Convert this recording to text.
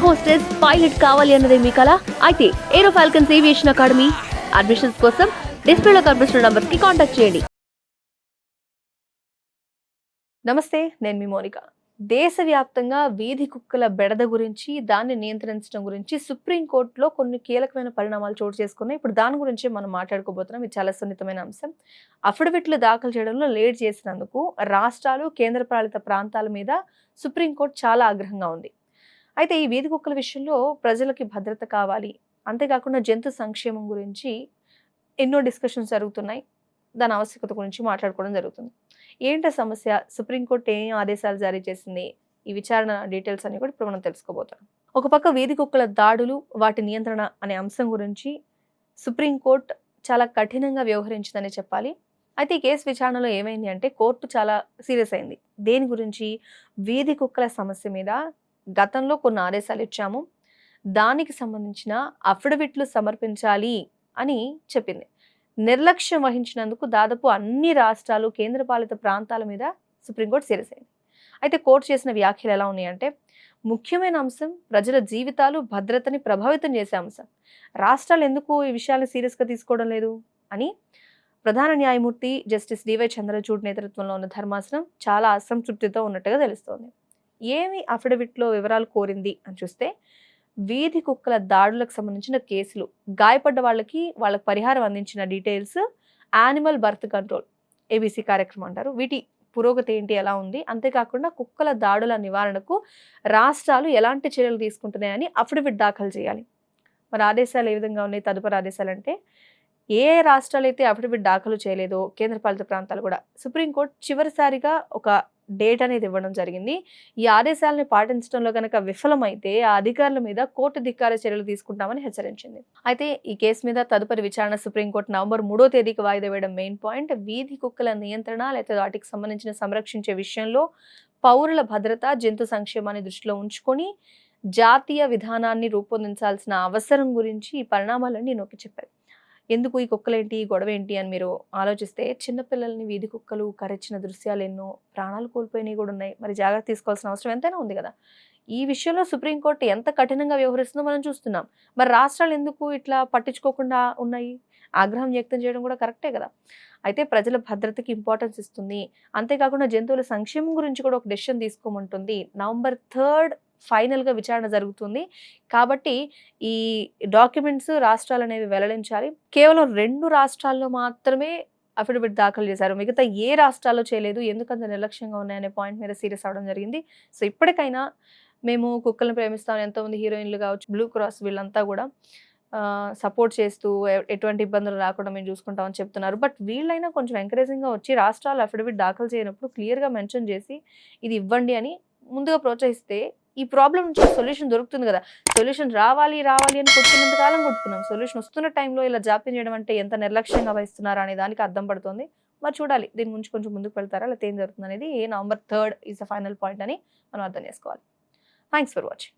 Air hostess pilot కావాలి అన్నదే మీ కళ అయితే Aero Falcons Aviation Academy admissions కోసం డిస్ప్లేలో కనిపిస్తున్న నంబర్స్కి కాంటాక్ట్ చేయండి. నమస్తే నేను మీ మోనిక. దేశవ్యాప్తంగా వీధి కుక్కల బెడద గురించి దాన్ని నియంత్రించడం గురించి సుప్రీంకోర్టులో కొన్ని కీలకమైన పరిణామాలు చోటు చేసుకున్నాయి. ఇప్పుడు దాని గురించి మనం మాట్లాడుకోబోతున్నాం. ఇది చాలా సున్నితమైన అంశం. అఫిడవిట్లు దాఖలు చేయడంలో లేట్ చేసినందుకు రాష్ట్రాలు కేంద్రపాలిత ప్రాంతాల మీద సుప్రీంకోర్టు చాలా ఆగ్రహంగా ఉంది. అయితే ఈ వీధి కుక్కల విషయంలో ప్రజలకి భద్రత కావాలి. అంతేకాకుండా జంతు సంక్షేమం గురించి ఎన్నో డిస్కషన్స్ జరుగుతున్నాయి. దాని ఆవశ్యకత గురించి మాట్లాడుకోవడం జరుగుతుంది. ఏంట సమస్య? సుప్రీంకోర్టు ఏం ఆదేశాలు జారీ చేసింది? ఈ విచారణ డీటెయిల్స్ అన్ని కూడా ఇప్పుడు మనం తెలుసుకోబోతాం ఒక పక్క వీధి కుక్కల దాడులు వాటి నియంత్రణ అనే అంశం గురించి సుప్రీంకోర్టు చాలా కఠినంగా వ్యవహరించిందని చెప్పాలి. అయితే ఈ కేసు విచారణలో ఏమైంది అంటే కోర్టు చాలా సీరియస్ అయింది. దేని గురించి? వీధి కుక్కల సమస్య మీద గతంలో కొన్ని ఆదేశాలు ఇచ్చాము. దానికి సంబంధించిన అఫిడవిట్లు సమర్పించాలి అని చెప్పింది. నిర్లక్ష్యం వహించినందుకు దాదాపు అన్ని రాష్ట్రాలు కేంద్రపాలిత ప్రాంతాల మీద సుప్రీంకోర్టు సీరియస్ అయింది. అయితే కోర్టు చేసిన వ్యాఖ్యలు ఎలా ఉన్నాయంటే ముఖ్యమైన అంశం ప్రజల జీవితాలు భద్రతని ప్రభావితం చేసే అంశం. రాష్ట్రాలు ఎందుకు ఈ విషయాన్ని సీరియస్గా తీసుకోవడం లేదు అని ప్రధాన న్యాయమూర్తి జస్టిస్ డివై చంద్రచూడ్ నేతృత్వంలో ఉన్న ధర్మాసనం చాలా అసంతృప్తితో ఉన్నట్టుగా తెలుస్తోంది. ఏమి అఫిడవిట్లో వివరాలు కోరింది అని చూస్తే వీధి కుక్కల దాడులకు సంబంధించిన కేసులు గాయపడ్డ వాళ్ళకి వాళ్ళకి పరిహారం అందించిన details animal birth control ABC కార్యక్రమం అంటారు. వీటి పురోగతి ఏంటి ఎలా ఉంది? అంతేకాకుండా కుక్కల దాడుల నివారణకు రాష్ట్రాలు ఎలాంటి చర్యలు తీసుకుంటున్నాయని అఫిడవిట్ దాఖలు చేయాలి. మరి ఆదేశాలు ఏ విధంగా ఉన్నాయి? తదుపరి ఆదేశాలు అంటే ఏ రాష్ట్రాలు అయితే అఫిడవిట్ దాఖలు చేయలేదో కేంద్రపాలిత ప్రాంతాలు కూడా సుప్రీంకోర్టు చివరిసారిగా ఒక డేట్ అనేది ఇవ్వడం జరిగింది. ఈ ఆదేశాలను పాటించడంలో కనుక విఫలమైతే ఆ అధికారుల మీద కోర్టు ధిక్కార చర్యలు తీసుకుంటామని హెచ్చరించింది. అయితే ఈ కేసు మీద తదుపరి విచారణ సుప్రీంకోర్టు నవంబర్ మూడో తేదీకి వాయిదా వేయడం మెయిన్ పాయింట్. వీధి కుక్కల నియంత్రణ లేదా వాటికి సంబంధించిన సంరక్షించే విషయంలో పౌరుల భద్రత జంతు సంక్షేమాన్ని దృష్టిలో ఉంచుకొని జాతీయ విధానాన్ని రూపొందించాల్సిన అవసరం గురించి ఈ పరిణామాలన్నీ నొక్కి చెప్పారు. ఎందుకు ఈ కుక్కలేంటి? ఈ గొడవ ఏంటి అని మీరు ఆలోచిస్తే చిన్నపిల్లల్ని వీధి కుక్కలు కరెచ్చిన దృశ్యాలు ఎన్నో ప్రాణాలు కోల్పోయినవి కూడా ఉన్నాయి. మరి జాగ్రత్త తీసుకోవాల్సిన అవసరం ఎంతైనా ఉంది కదా! ఈ విషయంలో సుప్రీంకోర్టు ఎంత కఠినంగా వ్యవహరిస్తుందో మనం చూస్తున్నాం. మరి రాష్ట్రాలు ఎందుకు ఇట్లా పట్టించుకోకుండా ఉన్నాయి? ఆగ్రహం వ్యక్తం చేయడం కూడా కరెక్టే కదా! అయితే ప్రజల భద్రతకి ఇంపార్టెన్స్ ఇస్తుంది. అంతేకాకుండా జంతువుల సంక్షేమం గురించి కూడా ఒక డెసిషన్ తీసుకోమంటుంది. నవంబర్ థర్డ్ ఫైనల్గా విచారణ జరుగుతుంది. కాబట్టి ఈ డాక్యుమెంట్స్ రాష్ట్రాలు అనేవి వెల్లడించాలి. కేవలం రెండు రాష్ట్రాల్లో మాత్రమే అఫిడవిట్ దాఖలు చేశారు. మిగతా ఏ రాష్ట్రాల్లో చేయలేదు. ఎందుకంత నిర్లక్ష్యంగా ఉన్నాయనే పాయింట్ మీద సీరియస్ అవడం జరిగింది. సో ఇప్పటికైనా మేము కుక్కలను ప్రేమిస్తాం ఎంతోమంది హీరోయిన్లు కావచ్చు బ్లూ క్రాస్ వీళ్ళంతా కూడా సపోర్ట్ చేస్తూ ఎటువంటి ఇబ్బందులు రాకుండా మేము చూసుకుంటామని చెప్తున్నారు. బట్ వీళ్ళైనా కొంచెం ఎంకరేజింగ్గా వచ్చి రాష్ట్రాలు అఫిడవిట్ దాఖలు చేయనప్పుడు క్లియర్గా మెన్షన్ చేసి ఇది ఇవ్వండి అని ముందుగా ప్రోత్సహిస్తే ఈ ప్రాబ్లం నుంచి సొల్యూషన్ దొరుకుతుంది కదా. సొల్యూషన్ రావాలి రావాలి అని కొట్టుకున్నంత కాలం కొట్టుకున్నాం. సొల్యూషన్ వస్తున్న టైంలో ఇలా జాప్యం చేయడం అంటే ఎంత నిర్లక్ష్యంగా వహిస్తున్నారా అనే దానికి అర్థం పడుతుంది. మరి చూడాలి దీని గురించి కొంచెం ముందుకు వెళ్తారా? లేకపోతే ఏం జరుగుతుంది అనేది November third is the final point అని మనం అర్థం చేసుకోవాలి. Thanks for watching